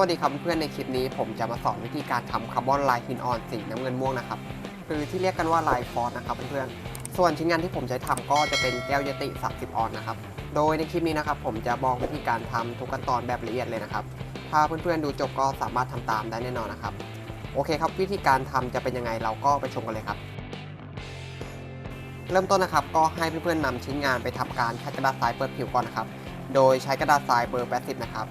วัสดีครับเพื่อนในคลิปนี้ผมจะมาสอนวิธีการทำคาร์บอนลายหินอ่อนสีน้ำเงินม่วงนะครับหรือที่เรียกกันว่าลายฟอสนะครับเพื่อนๆส่วนชิ้นงานที่ผมใช้ทำก็จะเป็นแก้วยติ30ออนนะครับโดยในคลิปนี้นะครับผมจะบอกวิธีการทำทุกขั้นตอนแบบละเอียดเลยนะครับถ้าเพื่อนๆดูจบก็สามารถทำตามได้แน่นอนนะครับโอเคครับวิธีการทำจะเป็นยังไงเราก็ไปชมกันเลยครับเริ่มต้นนะครับก็ให้เพื่อนๆนำชิ้นงานไปทำการคัดกระดาษทรายเปิดผิวก่อนนะครับโดยใช้กระดาษทรายเบอร์ 80 นะครับ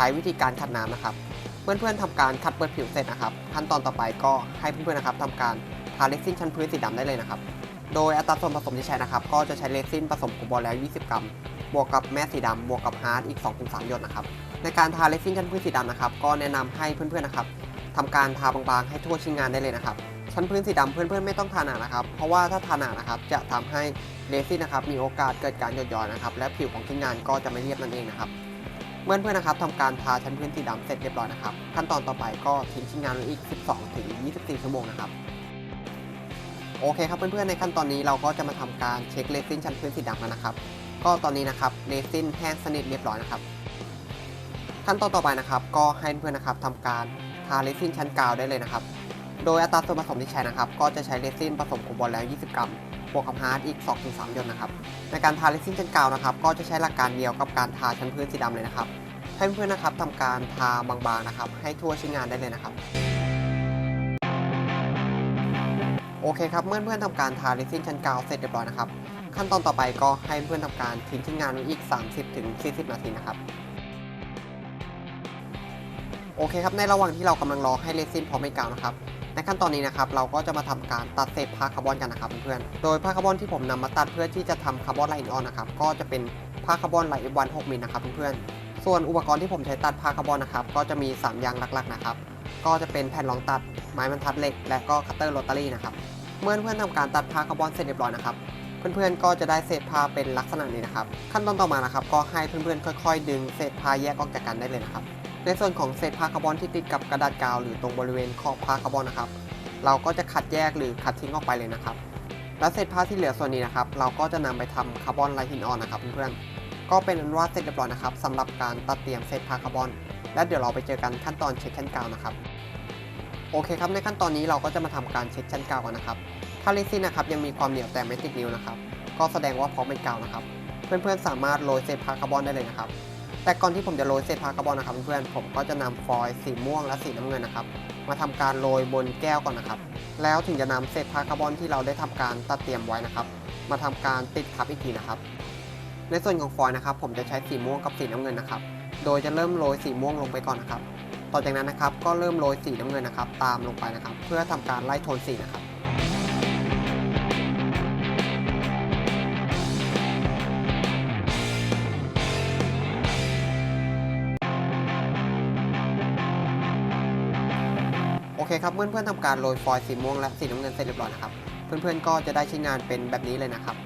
ช้วิธีการขัดน้ำนะครับ เพื่อนๆทำการคัดเปิดผิวเสร็จนะครับ ขั้นตอนต่อไปก็ให้เพื่อนๆนะครับทำการทาเรซินชั้นพื้นสีดำได้เลยนะครับ โดยอัตราส่วนผสมที่ใช้นะครับ ก็จะใช้เรซินผสมโคบอลแล้ว 20 กรัม บวกกับแม่สีดำบวกกับฮาร์ดอีก 2-3 หยดนะครับ ในการทาเรซินชั้นพื้นสีดำนะครับ ก็แนะนำให้เพื่อนๆนะครับทำการทาบางๆให้ทั่วชิ้นงานได้เลยนะครับ ชั้นพื้นสีดำเพื่อนๆไม่ต้องทาหนานะครับ เพราะว่าถ้าทาหนานะครับจะทำให้เรซินนะครับมีโอกาสเกิดการหยดย้อยนะครับ และผิวของชิ้นงานก็จะไม่เรียบนั่นเองนะครับ เมื่อเพื่อนนะครับทำการทาชั้นพื้นสีดำเสร็จเรียบร้อยนะครับ ขั้นตอนต่อไปก็ทิ้งชิ้นงานไว้อีก 12 ถึง 24 ชั่วโมงนะครับโอเคครับเพื่อนๆในขั้นตอนนี้เราก็จะมาทำการเช็คเรซินชั้นพื้นสีดำกันนะครับ ก็ตอนนี้นะครับเรซินแห้งสนิทเรียบร้อยนะครับ ขั้นตอนต่อไปนะครับ ก็ให้เพื่อนๆนะครับทำการทาเรซินชั้นกาวได้เลยนะครับ โดยอัตราส่วนผสมที่ใช้นะครับ ก็จะใช้เรซินผสมโคบอลแล้ว 20 กรัม บวกกับฮาร์ดอีก 2-3 หยดนะครับ ในการทาเรซินชั้นกาวนะครับ ก็จะใช้หลักการเดียวกับการทาชั้นพื้นสีดำเลยนะครับ ให้เพื่อนๆนะครับทำการทาบางๆนะครับ ให้ทั่วชิ้นงานได้เลยนะครับ โอเคครับ เมื่อเพื่อนๆทำการทาเรซินชั้นกาวเสร็จเรียบร้อยนะครับ ขั้นตอนต่อไปก็ให้เพื่อนๆทำการทิ้งชิ้นงานไว้อีก 30-40 นาทีนะครับโอเคครับ ในระหว่างที่เรากำลังรอให้เรซินพร้อมไม่กาวนะครับ ในขั้นตอนนี้นะครับเราก็จะมาทำการตัดเศษผ้าคาร์บอนกันนะครับเพื่อนๆโดยผ้าคาร์บอนที่ผมนำมาตัดเพื่อที่จะทำคาร์บอนไลน์ออนนะครับก็จะเป็นผ้าคาร์บอนไลน์วัน6มิลนะครับเพื่อนๆส่วนอุปกรณ์ที่ผมใช้ตัดผ้าคาร์บอนนะครับก็จะมี 3 อย่างหลักๆนะครับก็จะเป็นแผ่นรองตัดไม้บรรทัดเหล็ก และก็คัตเตอร์โรตารี่นะครับเมื่อเพื่อนๆทำการตัดผ้าคาร์บอนเสร็จเรียบร้อยนะครับเพื่อนๆก็จะได้เศษผ้าเป็นลักษณะนี้นะครับ ขั้นตอนต่อมานะครับ ก็ให้เพื่อนๆค่อย ๆ ดึงเศษผ้าแยกออกจากกันได้เลยนะครับ ในส่วนของเศษผ้าคาร์บอนที่ติดกับกระดาษกาว หรือตรงบริเวณขอบผ้าคาร์บอนนะครับ เราก็จะคัดแยกหรือคัดทิ้งออกไปเลยนะครับ และเศษผ้าที่เหลือส่วนนี้นะครับ เราก็จะนำไปทำคาร์บอนไลท์หินอ่อนนะครับเพื่อนๆ ก็เป็นอันว่าเสร็จเรียบร้อยนะครับสำหรับการตัดเตรียมเศษผ้าคาร์บอน และเดี๋ยวเราไปเจอกันขั้นตอนเช็คชั้นกาวนะครับ โอเคครับ ในขั้นตอนนี้เราก็จะมาทำการเช็คชั้นกาวกันนะครับ ถ้าเรซินนะครับยังมีความเหนียวแต่ไม่ติดนิ้วนะครับ ก็แสดงว่าพร้อมเป็นกาวนะครับ เพื่อนๆสามารถโรยเศษผ้าคาร์บอนได้เลยนะครับ แต่ก่อนที่ผมจะโรยเศษผ้าคาร์บอนนะครับเพื่อนๆผมก็จะนำฟอยล์สีม่วงและสีน้ำเงินนะครับ มาทำการโรยบนแก้วก่อนนะครับ แล้วถึงจะนำเศษผ้าคาร์บอนที่เราได้ทำการตัดเตรียมไว้นะครับ มาทำการติดทับอีกทีนะครับ ในส่วนของฟอยล์นะครับ ผมจะใช้สีม่วงกับสีน้ำเงินนะครับ โดยจะเริ่มโรยสีม่วงลงไปก่อนนะครับ ต่อจากนั้นนะครับก็เริ่มโรยสีน้ำเงินนะครับ ตามลงไปนะครับ เพื่อทำการไล่โทนสีนะครับ โอเคครับเพื่อนๆทำการโรยฟอยล์สีม่วงและสีน้ำเงินเสร็จเรียบร้อยนะครับ เพื่อนๆก็จะได้ชิ้นงานเป็นแบบนี้เลยนะครับ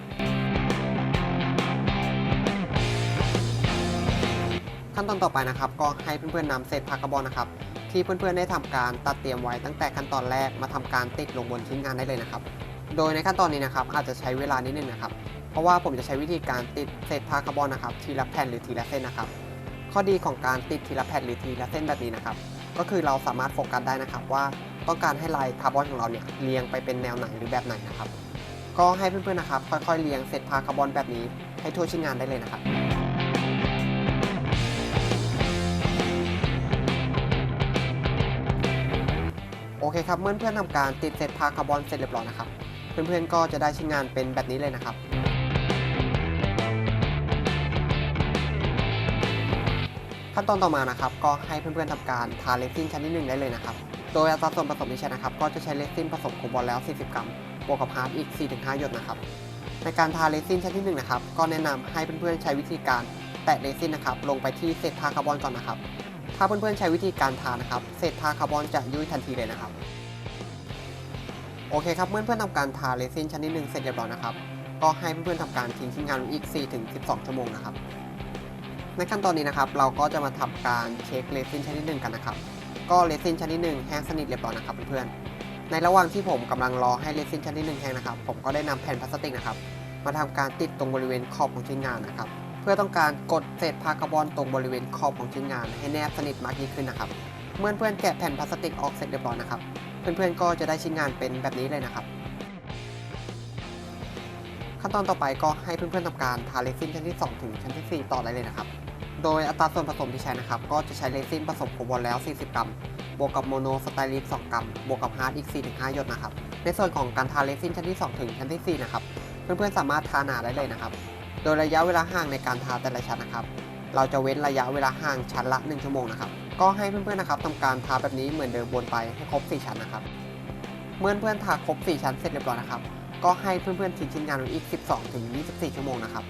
ขั้นตอนต่อไปนะครับ ก็ให้เพื่อนๆนำเศษผ้าคาร์บอนนะครับ ที่เพื่อนๆได้ทำการตัดเตรียมไว้ตั้งแต่ขั้นตอนแรกมาทำการติดลงบนชิ้นงานได้เลยนะครับ โดยในขั้นตอนนี้นะครับอาจจะใช้เวลานิดนึงนะครับ เพราะว่าผมจะใช้วิธีการติดเศษผ้าคาร์บอนนะครับทีละแผ่นหรือทีละเส้นนะครับ ข้อดีของการติดทีละแผ่นหรือทีละเส้นแบบนี้นะครับ ก็คือเราสามารถโฟกัสได้นะครับว่าต้องการให้ลายคาร์บอนของเราเนี่ยเรียงไปเป็นแนวไหนหรือแบบไหนนะครับ ก็ให้เพื่อนๆนะครับ ค่อยๆเรียงเศษผ้าคาร์บอนแบบนี้ให้ทั่วชิ้นงานได้เลยนะครับโอเคครับเมื่อเพื่อนๆทำการติดเศษผ้าคาร์บอนเสร็จเรียบร้อยนะครับ เพื่อนๆก็จะได้ชิ้นงานเป็นแบบนี้เลยนะครับ ขั้นตอนต่อมานะครับก็ให้เพื่อนๆทำการทาเรซินชั้นที่หนึ่งได้เลยนะครับโดยอัตราส่วนผสมที่ใช้นะครับก็จะใช้เรซินผสมโคบอลแล้ว 40 กรัมบวกกับฮาร์ดอีก 4-5 หยดนะครับในการทาเรซินชั้นที่หนึ่งนะครับก็แนะนำให้เพื่อนๆใช้วิธีการแตะเรซินนะครับลงไปที่เศษผ้าคาร์บอนก่อนนะครับถ้าเพื่อนๆใช้วิธีการทานะครับเศษผ้าคาร์บอนจะยุ่ยทันทีเลยนะครับโอเคครับเมื่อเพื่อนๆทำการทาเรซินชั้นที่หนึ่งเสร็จเรียบร้อยนะครับก็ให้เพื่อนๆทำการทิ้งชิ้นงานอีก 4-12 ชั่วโมงนะครับ ในขั้นตอนนี้นะครับ เราก็จะมาทำการเช็คเรซินชั้นที่หนึ่งกันนะครับ ก็เรซินชั้นที่หนึ่งแห้งสนิทเรียบร้อยนะครับเพื่อนๆในระหว่างที่ผมกำลังรอให้เรซินชั้นที่หนึ่งแห้งนะครับ ผมก็ได้นำแผ่นพลาสติกนะครับ มาทำการติดตรงบริเวณขอบของชิ้นงานนะครับ เพื่อต้องการกดเศษผ้าคาร์บอนตรงบริเวณขอบของชิ้นงาน ให้แนบสนิทมากยิ่งขึ้นนะครับ เมื่อเพื่อนๆแกะแผ่นพลาสติกออกเสร็จเรียบร้อยนะครับ เพื่อนๆก็จะได้ชิ้นงานเป็นแบบนี้เลยนะครับขั้นตอนต่อไปก็ให้เพื่อนๆทำการทาเรซินชั้นที่ 2 ถึงชั้นที่ 4 ต่อได้เลยนะครับ โดยอัตราส่วนผสมที่ใช้นะครับ ก็จะใช้เรซินผสมโคบอลแล้ว 40 กรัม บวกกับโมโนสไตรีน2 กรัม บวกกับฮาร์ดอีก 4-5 หยดนะครับ ในส่วนของการทาเรซินชั้นที่ 2 ถึงชั้นที่ 4 นะครับ เพื่อนๆ สามารถทาหนาได้เลยนะครับ โดยระยะเวลาห่างในการทาแต่ละชั้นนะครับ เราจะเว้นระยะเวลาห่างชั้นละ 1 ชั่วโมงนะครับ ก็ให้เพื่อนๆ นะครับทำการทาแบบนี้เหมือนเดิมวนไปให้ครบ 4 ชั้นนะครับ เมื่อเพื่อนๆ ทาครบ 4 ชั้นเสร็จเรียบร้อยนะครับ ก็ให้เพื่อนๆทิ้งชิ้นงานไว้อีก 12-24 ชั่วโมงนะครับ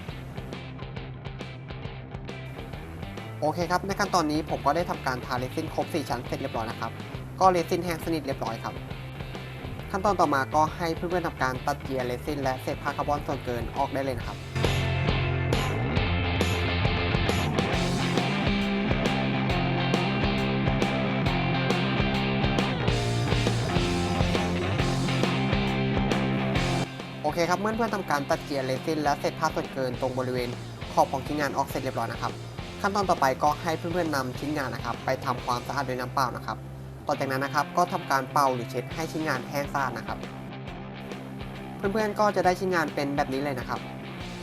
โอเคครับในขั้นตอนนี้ผมก็ได้ทำการทาเรซินครบ 4 ชั้นเสร็จเรียบร้อยนะครับ ก็เรซินแห้งสนิทเรียบร้อยครับ ขั้นตอนต่อมาก็ให้เพื่อนๆทำการตัดเกียร์เรซินและเศษผ้าคาร์บอนส่วนเกินออกได้เลยนะครับโอเคครับเมื่อเพื่อนทำการตัดเกียร์เรซินและเศษผ้าส่วนเกินตรงบริเวณขอบของชิ้นงานออกเสร็จเรียบร้อยนะครับ ขั้นตอนต่อไปก็ให้เพื่อนๆนำชิ้นงานนะครับ ไปทำความสะอาดด้วยน้ำเปล่านะครับ ต่อจากนั้นนะครับก็ทำการเป่าหรือเช็ดให้ชิ้นงานแห้งสะอาดนะครับ เพื่อนๆก็จะได้ชิ้นงานเป็นแบบนี้เลยนะครับ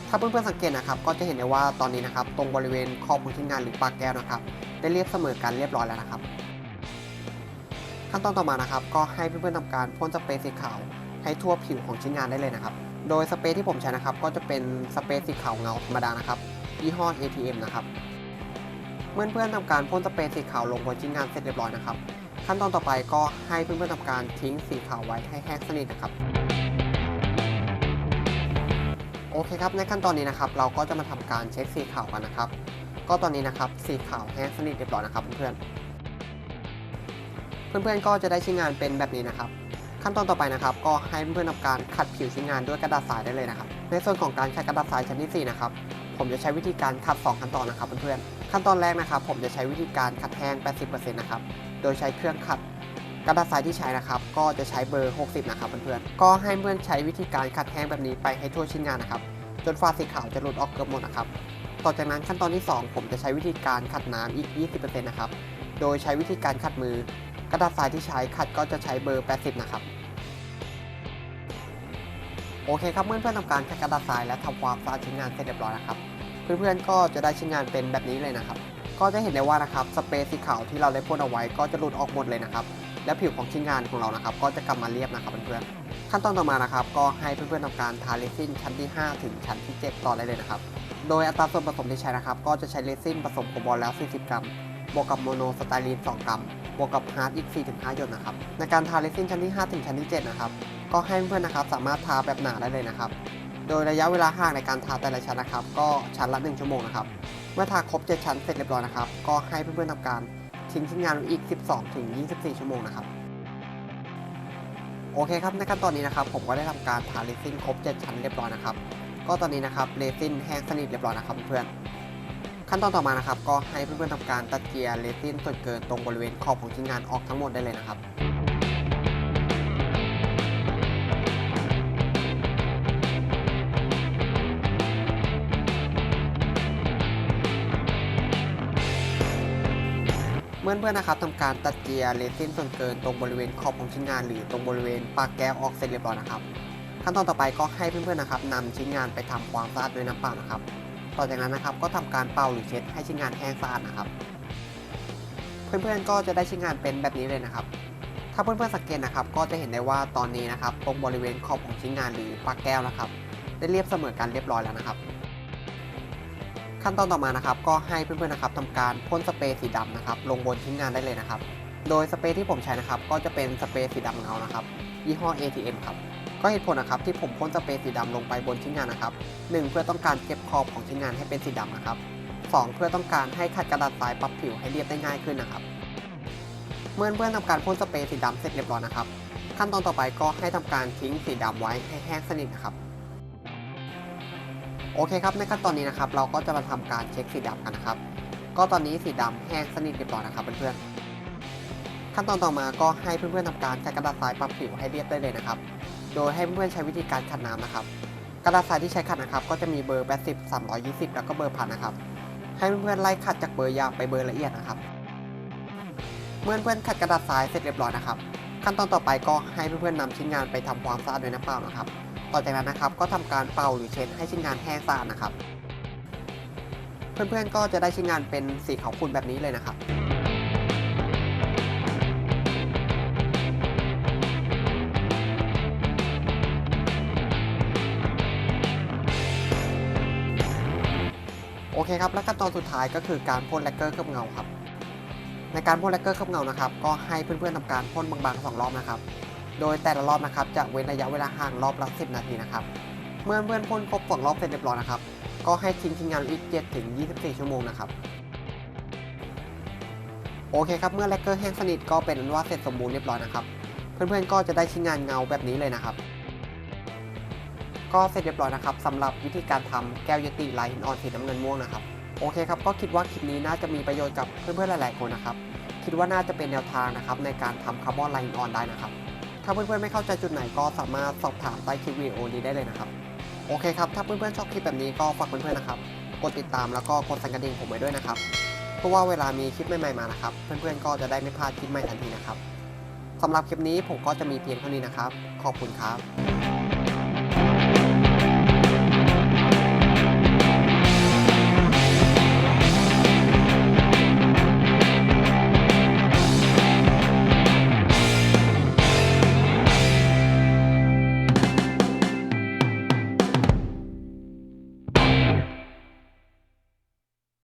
ถ้าเพื่อนๆสังเกตนะครับ ก็จะเห็นได้ว่าตอนนี้นะครับ ตรงบริเวณขอบของชิ้นงานหรือปากแก้วนะครับ ได้เรียบเสมอกันเรียบร้อยแล้วนะครับ ขั้นตอนต่อมานะครับ ก็ให้เพื่อนๆทำการพ่นสเปรย์สีขาวให้ทั่วผิวของชิ้นงานได้เลยนะครับ โดยสเปรย์ที่ผมใช้นะครับ ก็จะเป็นสเปรย์สีขาวเงาธรรมดานะครับยี่ห้อ ATM นะครับ เมื่อเพื่อนทำการพ่นสเปรย์สีขาวลงบนชิ้นงานเสร็จเรียบร้อยนะครับ ขั้นตอนต่อไปก็ให้เพื่อนๆทำการทิ้งสีขาวไว้ให้แห้งสนิทนะครับ โอเคครับในขั้นตอนนี้นะครับ เราก็จะมาทำการเช็คสีขาวกันนะครับ ก็ตอนนี้นะครับสีขาวแห้งสนิทเรียบร้อยนะครับเพื่อนๆเพื่อนๆก็จะได้ชิ้นงานเป็นแบบนี้นะครับขั้นตอนต่อไปนะครับก็ให้เพื่อนๆทำการขัดผิวชิ้นงานด้วยกระดาษทรายได้เลยนะครับ ในส่วนของการขัดกระดาษทรายชั้นที่4นะครับผมจะใช้วิธีการขัด 2 ขั้นตอนนะครับเพื่อนๆ ขั้นตอนแรกนะครับ ผมจะใช้วิธีการขัดแห้ง 80%นะครับ โดยใช้เครื่องขัดกระดาษทรายที่ใช้นะครับ ก็จะใช้เบอร์ 60 นะครับเพื่อนๆ ก็ให้เพื่อนใช้วิธีการขัดแห้งแบบนี้ไปให้ทั่วชิ้นงานนะครับ จนฝ้าสีขาวจะหลุดออกเกือบหมดนะครับ ต่อจากนั้นขั้นตอนที่ 2 ผมจะใช้วิธีการขัดน้ำอีก 20%นะครับ โดยใช้วิธีการขัดมือ กระดาษทรายที่ใช้ขัดก็จะใช้เบอร์ 80 นะครับโอเคครับเมื่อเพื่อนๆทำการขัดกระดาษทรายและทำความสะอาดชิ้นงานเสร็จเรียบร้อยนะครับ เพื่อนๆ ก็จะได้ชิ้นงานเป็นแบบนี้เลยนะครับ ก็จะเห็นได้ว่านะครับสเปรย์สีขาวที่เราได้พ่นเอาไว้ก็จะหลุดออกหมดเลยนะครับ และผิวของชิ้นงานของเรานะครับ ก็จะกลับมาเรียบนะครับเพื่อนๆ ขั้นตอนต่อมานะครับ ก็ให้เพื่อนๆทำการทาเรซินชั้นที่ 5 ถึงชั้นที่ 7 ต่อได้เลยนะครับ โดยอัตราส่วนผสมที่ใช้นะครับ ก็จะใช้เรซินผสมโคบอลแล้ว 40 กรัม บวกกับโมโนสไตรีน 2 กรัม บวกกับฮาร์ดอีก 4-5 หยดนะครับ ในการทาเรซินชั้นที่ 5 ถึงชั้นที่ 7 นะครับ ก็ให้เพื่อนๆนะครับสามารถทาแบบหนาได้เลยนะครับ โดยระยะเวลาห่างในการทาแต่ละชั้นนะครับ ก็ชั้นละ 1 ชั่วโมงนะครับ เมื่อทาครบ 7 ชั้นเสร็จเรียบร้อยนะครับ ก็ให้เพื่อนๆทำการทิ้งชิ้นงานอีก 12ถึง24 ชั่วโมงนะครับ โอเคครับในขั้นตอนนี้นะครับ ผมก็ได้ทำการทาเรซินครบ 7 ชั้นเรียบร้อยนะครับ ก็ตอนนี้นะครับเรซินแห้งสนิทเรียบร้อยนะครับเพื่อนๆขั้นตอนต่อมานะครับ ก็ให้เพื่อนๆทำการตัดเกียร์เรซินส่วนเกินตรงบริเวณขอบของชิ้นงานออกทั้งหมดได้เลยนะครับ มื่อเพื่อนๆนะครับทำการตัดเกียร์เรซินส่วนเกินตรงบริเวณขอบของชิ้นงานหรือตรงบริเวณปากแก้วออกเสร็จเรียบร้อยนะครับ ขั้นตอนต่อไปก็ให้เพื่อนๆนะครับนำชิ้นงานไปทำความสะอาดด้วยน้ำเปล่านะครับ ต่อจากนั้นนะครับก็ทำการเป่าหรือเช็ดให้ชิ้นงานแห้งสะอาดนะครับ เพื่อนๆก็จะได้ชิ้นงานเป็นแบบนี้เลยนะครับ ถ้าเพื่อนๆสังเกตนะครับ ก็จะเห็นได้ว่าตอนนี้นะครับ ตรงบริเวณขอบของชิ้นงานหรือปากแก้วนะครับ ได้เรียบเสมอกันเรียบร้อยแล้วนะครับ ขั้นตอนต่อมานะครับก็ให้เพื่อนๆนะครับทำการพ่นสเปรย์สีดำนะครับลงบนชิ้นงานได้เลยนะครับ โดยสเปรย์ที่ผมใช้นะครับก็จะเป็นสเปรย์สีดำเงานะครับยี่ห้อ ATM ครับก็เหตุผลนะครับที่ผมพ่นสเปรย์สีดำลงไปบนชิ้นงานนะครับหนึ่งเพื่อต้องการเก็บขอบของชิ้นงานให้เป็นสีดำนะครับสองเพื่อต้องการให้ขัดกระดาษทรายปรับผิวให้เรียบได้ง่ายขึ้นนะครับ เมื่อเพื่อนทำการพ่นสเปรย์สีดำเสร็จเรียบร้อยนะครับ ขั้นตอนต่อไปก็ให้ทำการทิ้งสีดำไว้ให้แห้งสนิทนะครับ โอเคครับในขั้นตอนนี้นะครับเราก็จะมาทำการเช็คสีดำกันนะครับ ก็ตอนนี้สีดำแห้งสนิทเรียบร้อยนะครับเพื่อนๆขั้นตอนต่อมาก็ให้เพื่อนๆทำการขัดกระดาษทรายปรับผิวให้เรียบได้เลยนะครับ โดยให้เพื่อนๆใช้วิธีการขัดน้ำนะครับ กระดาษทรายที่ใช้ขัดนะครับ ก็จะมีเบอร์ 80 320 แล้วก็เบอร์พันนะครับ ให้เพื่อนๆไล่ขัดจากเบอร์หยาบไปเบอร์ละเอียดนะครับ เมื่อเพื่อนๆขัดกระดาษทรายเสร็จเรียบร้อยนะครับ ขั้นตอนต่อไปก็ให้เพื่อนๆนำชิ้นงานไปทำความสะอาดด้วยน้ำเปล่านะครับ ต่อจากนั้นนะครับ ก็ทำการเป่าหรือเช็ดให้ชิ้นงานแห้งสะอาดนะครับ เพื่อนๆก็จะได้ชิ้นงานเป็นสีขาวขุ่นแบบนี้เลยนะครับโอเคครับ และขั้นตอนสุดท้ายก็คือการพ่นแลกเกอร์เคลือบเงาครับ ในการพ่นแลกเกอร์เคลือบเงานะครับ ก็ให้เพื่อนๆทำการพ่นบางๆสองรอบนะครับ โดยแต่ละรอบนะครับจะเว้นระยะเวลาห่างรอบละ 10 นาทีนะครับเมื่อเพื่อนๆพ่นครบสองรอบเสร็จเรียบร้อยนะครับก็ให้ทิ้งชิ้นงานอีก7ถึง 24 ชั่วโมงนะครับโอเคครับเมื่อแลกเกอร์แห้งสนิทก็เป็นอันว่าเสร็จสมบูรณ์เรียบร้อยนะครับเพื่อนๆก็จะได้ชิ้นงานเงาแบบนี้เลยนะครับ ก็เสร็จเรียบร้อยนะครับสำหรับวิธีการทำแก้วเยติลายหินอ่อนสีน้ำเงินม่วงนะครับโอเคครับก็คิดว่าคลิปนี้น่าจะมีประโยชน์กับเพื่อนๆหลายๆคนนะครับคิดว่าน่าจะเป็นแนวทางนะครับในการทำคาร์บอนไลน์หินออนได้นะครับ ถ้าเพื่อนๆไม่เข้าใจจุดไหนก็สามารถสอบถามใต้คลิปวิดีโอนี้ได้เลยนะครับ โอเคครับ ถ้าเพื่อนๆชอบคลิปแบบนี้ก็ฝากเพื่อนๆนะครับ กดติดตามแล้วก็กดสั่นกระดิ่งผมไว้ด้วยนะครับ เพราะว่าเวลามีคลิปใหม่ๆมานะครับ เพื่อนๆก็จะได้ไม่พลาดคลิปใหม่ทันทีนะครับสำหรับคลิปนี้ผมก็จะมีเพียงเท่านี้นะครับ ขอบคุณครับ